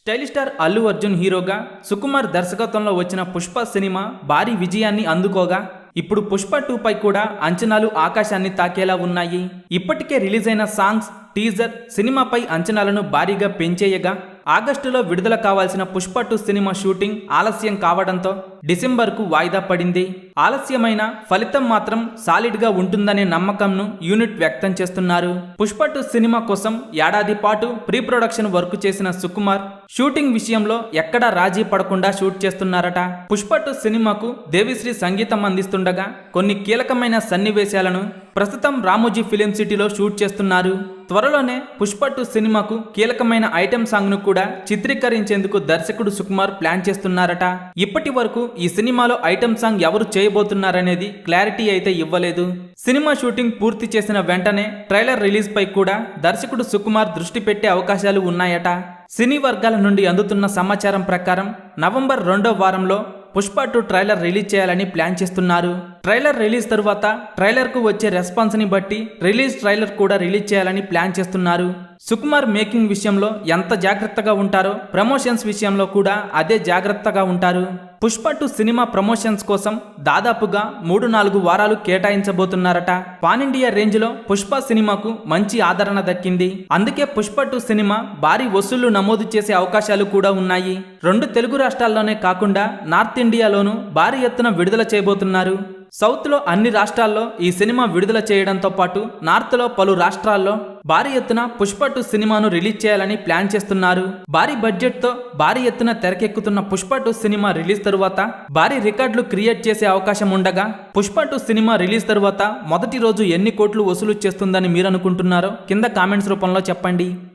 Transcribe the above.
Stylish star Allu Arjun హీరోగా సుకుమార్ దర్శకత్వంలో వచ్చిన పుష్ప సినిమా భారీ విజయాన్ని అందుకోగా ఇప్పుడు పుష్ప టూ పై కూడా అంచనాలు ఆకాశాన్ని తాకేలా ఉన్నాయి. ఇప్పటికే రిలీజ్ అయిన సాంగ్స్ టీజర్ సినిమాపై అంచనాలను భారీగా పెంచేయగా ఆగస్టులో విడుదల కావాల్సిన పుష్ప టూ సినిమా షూటింగ్ ఆలస్యం కావడంతో డిసెంబర్కు వాయిదా పడింది. ఆలస్యమైన ఫలితం మాత్రం సాలిడ్గా ఉంటుందనే నమ్మకంను యూనిట్ వ్యక్తం చేస్తున్నారు. పుష్ప టూ సినిమా కోసం ఏడాది పాటు ప్రీ ప్రొడక్షన్ వర్క్ చేసిన సుకుమార్ షూటింగ్ విషయంలో ఎక్కడా రాజీ పడకుండా షూట్ చేస్తున్నారట. పుష్ప టూ సినిమాకు దేవిశ్రీ సంగీతం అందిస్తుండగా కొన్ని కీలకమైన సన్నివేశాలను ప్రస్తుతం రామోజీ ఫిలిం సిటీలో షూట్ చేస్తున్నారు. త్వరలోనే పుష్ప సినిమాకు కీలకమైన ఐటెం సాంగ్ను కూడా చిత్రీకరించేందుకు దర్శకుడు సుకుమార్ ప్లాన్ చేస్తున్నారట. ఇప్పటి వరకు ఈ సినిమాలో ఐటెం సాంగ్ ఎవరు చేయబోతున్నారనేది క్లారిటీ అయితే ఇవ్వలేదు. సినిమా షూటింగ్ పూర్తి చేసిన వెంటనే ట్రైలర్ రిలీజ్ పై కూడా దర్శకుడు సుకుమార్ దృష్టి పెట్టే అవకాశాలు ఉన్నాయట. సినీ వర్గాల నుండి అందుతున్న సమాచారం ప్రకారం నవంబర్ రెండో వారంలో పుష్ప టూ ట్రైలర్ రిలీజ్ చేయాలని ప్లాన్ చేస్తున్నారు. ట్రైలర్ రిలీజ్ తరువాత ట్రైలర్కు వచ్చే రెస్పాన్స్ని బట్టి రిలీజ్ ట్రైలర్ కూడా రిలీజ్ చేయాలని ప్లాన్ చేస్తున్నారు. సుకుమార్ మేకింగ్ విషయంలో ఎంత జాగ్రత్తగా ఉంటారో ప్రమోషన్స్ విషయంలో కూడా అదే జాగ్రత్తగా ఉంటారు. పుష్ప టూ సినిమా ప్రమోషన్స్ కోసం దాదాపుగా మూడు నాలుగు వారాలు కేటాయించబోతున్నారట. పాన్ ఇండియా రేంజ్లో పుష్ప సినిమాకు మంచి ఆదరణ దక్కింది. అందుకే పుష్ప టూ సినిమా భారీ వసూళ్ళు నమోదు చేసే అవకాశాలు కూడా ఉన్నాయి. రెండు తెలుగు రాష్ట్రాల్లోనే కాకుండా నార్త్ ఇండియాలోనూ భారీ ఎత్తున విడుదల చేయబోతున్నారు. సౌత్లో అన్ని రాష్ట్రాల్లో ఈ సినిమా విడుదల చేయడంతో పాటు నార్త్లో పలు రాష్ట్రాల్లో భారీ ఎత్తున పుష్పటు సినిమాను రిలీజ్ చేయాలని ప్లాన్ చేస్తున్నారు. భారీ బడ్జెట్తో భారీ ఎత్తున తెరకెక్కుతున్న పుష్పటు సినిమా రిలీజ్ తరువాత భారీ రికార్డులు క్రియేట్ చేసే అవకాశం ఉండగా పుష్పటు సినిమా రిలీజ్ తరువాత మొదటి రోజు ఎన్ని కోట్లు వసూలు చేస్తుందని మీరు అనుకుంటున్నారో కింద కామెంట్స్ రూపంలో చెప్పండి.